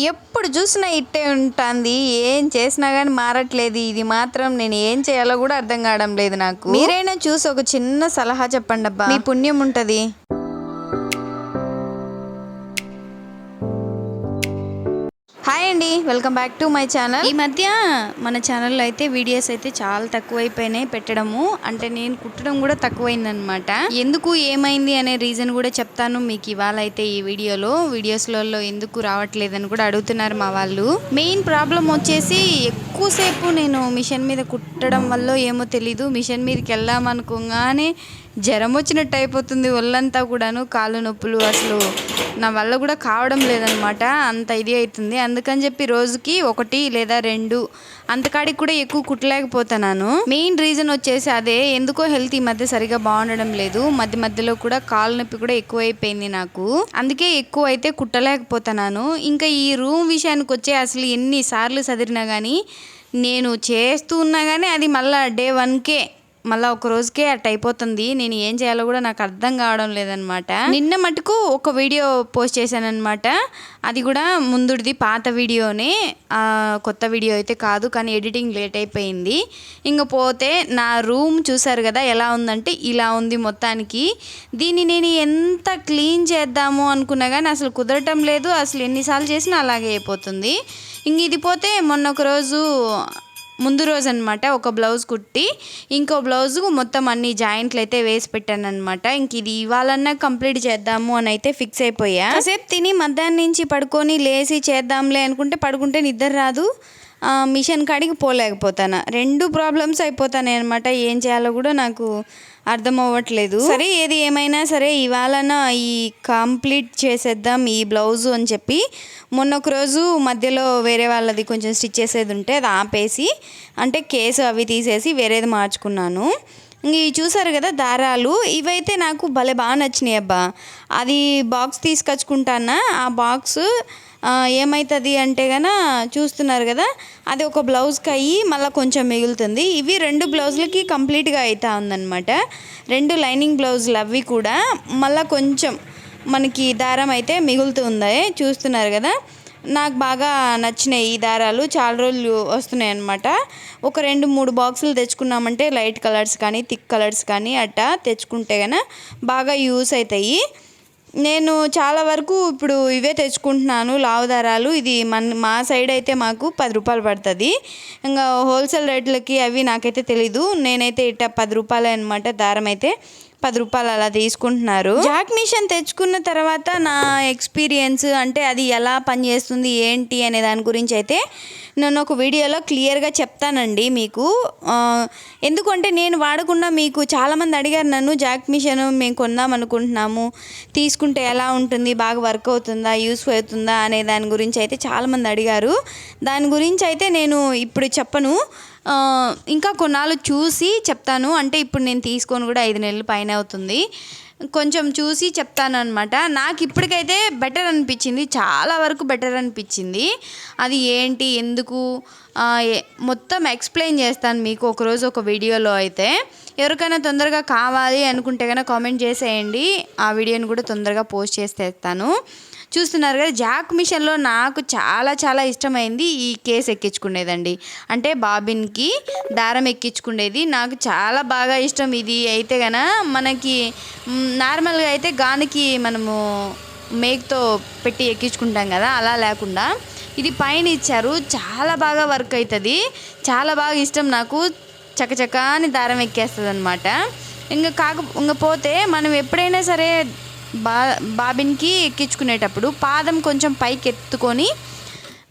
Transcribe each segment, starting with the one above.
ఎప్పుడు చూసినా ఇట్టే ఉంటుంది. ఏం చేసినా కానీ మారట్లేదు. ఇది మాత్రం నేను ఏం చేయాలో కూడా అర్థం కావడం లేదు నాకు. మీరైనా చూసి ఒక చిన్న సలహా చెప్పండి అబ్బా మీ పుణ్యం ఉంటుంది. హాయ్ అండి welcome back to my channel ఈ మధ్య మన ఛానల్లో అయితే వీడియోస్ అయితే చాలా తక్కువైపోయినాయి పెట్టడము. అంటే నేను కుట్టడం కూడా తక్కువైందనమాట ఎందుకు ఏమైంది అనే రీజన్ కూడా చెప్తాను మీకు ఇవాళ అయితే ఈ వీడియోలో వీడియోస్లలో ఎందుకు రావట్లేదని కూడా అడుగుతున్నారు మా వాళ్ళు. మెయిన్ ప్రాబ్లం వచ్చేసి ఎక్కువసేపు నేను మిషన్ మీద కుట్టడం వల్ల ఏమో తెలీదు. మిషన్ మీదకి వెళ్దాం అనుకోగానే జ్వరం వచ్చినట్టు అయిపోతుంది ఒళ్ళంతా కూడాను కాళ్ళు నొప్పులు అసలు నా వల్ల కూడా కావడం లేదనమాట. అంత ఇది అవుతుంది అందుకని చెప్పి రోజుకి ఒకటి లేదా రెండు అంతకాడికి కూడా ఎక్కువ కుట్టలేకపోతున్నాను. మెయిన్ రీజన్ వచ్చేసి అదే. ఎందుకో హెల్త్ ఈ మధ్య సరిగా బాగుండడం లేదు. మధ్య మధ్యలో కూడా కాళ్ళ నొప్పి కూడా ఎక్కువైపోయింది నాకు. అందుకే ఎక్కువ అయితే కుట్టలేకపోతున్నాను. ఇంకా ఈ రూమ్ విషయానికి వచ్చే అసలు ఎన్నిసార్లు చదివినా కానీ నేను చేస్తూ ఉన్నా కానీ అది మళ్ళీ డే వన్కే మళ్ళీ ఒక రోజుకే అట్ అయిపోతుంది. నేను ఏం చేయాలో కూడా నాకు అర్థం కావడం లేదనమాట నిన్న మటుకు ఒక వీడియో పోస్ట్ చేశానమాట అది కూడా ముందుడిది పాత వీడియోనే. కొత్త వీడియో అయితే కాదు కానీ ఎడిటింగ్ లేట్ అయిపోయింది. ఇంక పోతే నా రూమ్ చూసారు కదా ఎలా ఉందంటే ఇలా ఉంది మొత్తానికి. దీన్ని నేను ఎంత క్లీన్ చేద్దాము అనుకున్నా కానీ అసలు కుదరటం లేదు. అసలు ఎన్నిసార్లు చేసినా అలాగే అయిపోతుంది. ఇంక ఇది పోతే మొన్న ఒక రోజు ముందు రోజు అనమాట ఒక బ్లౌజ్ కుట్టి ఇంకో బ్లౌజ్ మొత్తం అన్ని జాయింట్లు అయితే వేసి పెట్టాను అనమాట ఇంక ఇది ఇవాళన్నా కంప్లీట్ చేద్దాము అని అయితే ఫిక్స్ అయిపోయా. కాసేపు తిని మధ్యాహ్నం నుంచి పడుకొని లేచి చేద్దాంలే అనుకుంటే పడుకుంటే నిద్ర రాదు. మిషన్ కాడికి పోలేకపోతాను. రెండు ప్రాబ్లమ్స్ అయిపోతాను అనమాట ఏం చేయాలో కూడా నాకు అర్థం అవ్వట్లేదు. సరే ఏది ఏమైనా సరే ఇవాళన ఈ కంప్లీట్ చేసేద్దాం ఈ బ్లౌజ్ అని చెప్పి మొన్న ఒక రోజు మధ్యలో వేరే వాళ్ళది కొంచెం స్టిచ్ చేసేది ఉంటే అది ఆపేసి అంటే కేసు అవి తీసేసి వేరేది మార్చుకున్నాను. ఇంక ఇవి చూసారు కదా దారాలు? ఇవైతే నాకు భలే బాగా నచ్చినాయి అబ్బా. అది బాక్స్ తీసుకొచ్చుకుంటానా? ఆ బాక్స్ ఏమవుతుంది అంటే గన చూస్తున్నారు కదా అది ఒక బ్లౌజ్కి అయ్యి మళ్ళీ కొంచెం మిగులుతుంది. ఇవి రెండు బ్లౌజులకి కంప్లీట్గా అవుతా ఉందన్నమాట. రెండు లైనింగ్ బ్లౌజులు అవి కూడా మళ్ళీ కొంచెం మనకి దారం అయితే మిగులుతుంది చూస్తున్నారు కదా. నాకు బాగా నచ్చినాయి ఈ దారాలు. చాలా రోజులు వస్తున్నాయి అనమాట ఒక రెండు మూడు బాక్సులు తెచ్చుకున్నామంటే లైట్ కలర్స్ కానీ థిక్ కలర్స్ కానీ అట్టా తెచ్చుకుంటే కనుక బాగా యూస్ అవుతాయి నేను చాలా వరకు ఇప్పుడు ఇవే తెచ్చుకుంటున్నాను లావు దారాలు ఇది మన మా సైడ్ అయితే మాకు పది రూపాయలు పడుతుంది. ఇంకా హోల్సేల్ రేట్లకి అవి నాకైతే తెలీదు. నేనైతే ఇట్ట పది రూపాయలు అనమాట దారం అయితే. పది రూపాయలు అలా తీసుకుంటున్నారు. జాక్ మిషన్ తెచ్చుకున్న తర్వాత నా ఎక్స్పీరియన్స్ అంటే అది ఎలా పనిచేస్తుంది ఏంటి అనే దాని గురించి అయితే నేను ఒక వీడియోలో క్లియర్గా చెప్తానండి మీకు. ఎందుకంటే నేను వాడకుండా మీకు చాలామంది అడిగారు నన్ను జాక్ మిషన్ మేము కొందాం అనుకుంటున్నాము. తీసుకుంటే ఎలా ఉంటుంది? బాగా వర్క్ అవుతుందా? యూస్ అవుతుందా? అనే దాని గురించి అయితే చాలామంది అడిగారు. దాని గురించి అయితే నేను ఇప్పుడు చెప్పను. ఇంకా కొన్నాళ్ళు చూసి చెప్తాను. అంటే ఇప్పుడు నేను తీసుకొని కూడా ఐదు నెలలు పైన అవుతుంది. కొంచెం చూసి చెప్తాను అనమాట నాకు ఇప్పటికైతే బెటర్ అనిపించింది. చాలా వరకు బెటర్ అనిపించింది. అది ఏంటి? ఎందుకు? మొత్తం ఎక్స్ప్లెయిన్ చేస్తాను మీకు ఒకరోజు ఒక వీడియోలో అయితే. ఎవరికైనా తొందరగా కావాలి అనుకుంటే కనుక కామెంట్ చేసేయండి. ఆ వీడియోని కూడా తొందరగా పోస్ట్ చేసేస్తాను. చూస్తున్నారు కదా జాక్ మిషన్లో నాకు చాలా చాలా ఇష్టమైంది ఈ కేస్ ఎక్కించుకునేదండి. అంటే బాబిన్కి దారం ఎక్కించుకునేది నాకు చాలా బాగా ఇష్టం ఇది. అయితే గన మనకి నార్మల్గా అయితే గానికి మనము మేక్తో పెట్టి ఎక్కించుకుంటాం కదా అలా లేకుండా. ఇది పైన ఇచ్చారు చాలా బాగా వర్క్ అవుతుంది చాలా బాగా ఇష్టం నాకు. చకచకాని దారం ఎక్కేస్తుంది అనమాట ఇంకా కాక ఇంకా పోతే మనం ఎప్పుడైనా సరే బా బాబిన్కి ఎక్కించుకునేటప్పుడు పాదం కొంచెం పైకి ఎత్తుకొని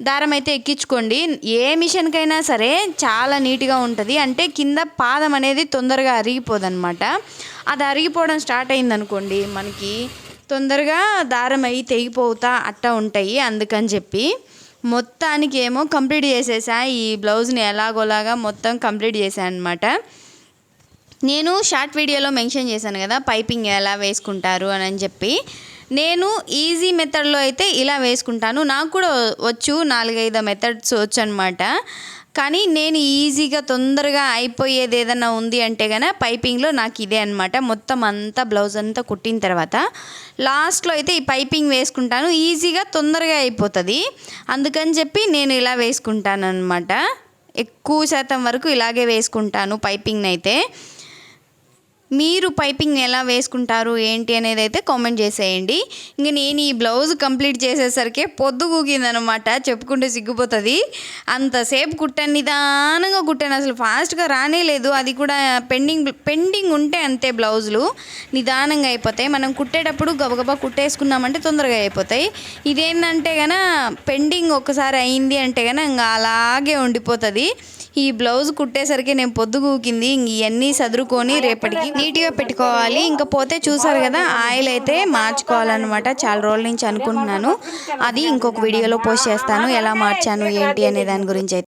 దారం అయితే ఎక్కించుకోండి. ఏ మిషన్కైనా సరే చాలా నీట్గా ఉంటుంది. అంటే కింద పాదం అనేది తొందరగా అరిగిపోదన్నమాట. అది అరిగిపోవడం స్టార్ట్ అయిందనుకోండి మనకి తొందరగా దారం అయ్యి తెగిపోతా అట్టా ఉంటాయి అందుకని చెప్పి. మొత్తానికి ఏమో కంప్లీట్ చేసేసా. ఈ బ్లౌజ్ని ఎలాగోలాగా మొత్తం కంప్లీట్ చేశాను అనమాట నేను షార్ట్ వీడియోలో మెన్షన్ చేశాను కదా పైపింగ్ ఎలా వేసుకుంటారు అని అని చెప్పి. నేను ఈజీ మెథడ్లో అయితే ఇలా వేసుకుంటాను. నాకు కూడా వచ్చు నాలుగైదు మెథడ్స్ వచ్చు అనమాట కానీ నేను ఈజీగా తొందరగా అయిపోయేది ఏదైనా ఉంది అంటే కనుక పైపింగ్లో నాకు ఇదే అనమాట మొత్తం అంతా బ్లౌజ్ అంతా కుట్టిన తర్వాత. లాస్ట్లో అయితే ఈ పైపింగ్ వేసుకుంటాను. ఈజీగా తొందరగా అయిపోతుంది. అందుకని చెప్పి నేను ఇలా వేసుకుంటాను అనమాట ఎక్కువ శాతం వరకు ఇలాగే వేసుకుంటాను పైపింగ్ని అయితే మీరు పైపింగ్ ఎలా వేసుకుంటారు ఏంటి అనేది అయితే కామెంట్ చేసేయండి. ఇంక నేను ఈ బ్లౌజ్ కంప్లీట్ చేసేసరికి పొద్దు కూగిందనమాట చెప్పుకుంటే సిగ్గిపోతుంది. అంతసేపు కుట్టాను నిదానంగా కుట్టాను. అసలు ఫాస్ట్గా రానే లేదు. అది కూడా పెండింగ్ పెండింగ్ ఉంటే అంతే బ్లౌజులు నిదానంగా అయిపోతాయి. మనం కుట్టేటప్పుడు గబగబా కుట్టేసుకున్నామంటే తొందరగా అయిపోతాయి. ఇదేంటంటే గన పెండింగ్ ఒకసారి అయింది అంటే కనుక ఇంకా అలాగే ఉండిపోతుంది. ఈ బ్లౌజ్ కుట్టేసరికి నేను పొద్దు కూకింది. ఇవన్నీ సదురుకొని రేపటికి నీట్గా పెట్టుకోవాలి. ఇంకా పోతే చూసారు కదా ఆయిల్ అయితే మార్చుకోవాలన్నమాట. చాలా రోజుల నుంచి అనుకుంటున్నాను. అది ఇంకొక వీడియోలో పోస్ట్ చేస్తాను. ఎలా మార్చాను ఏంటి అనే దాని గురించి అయితే.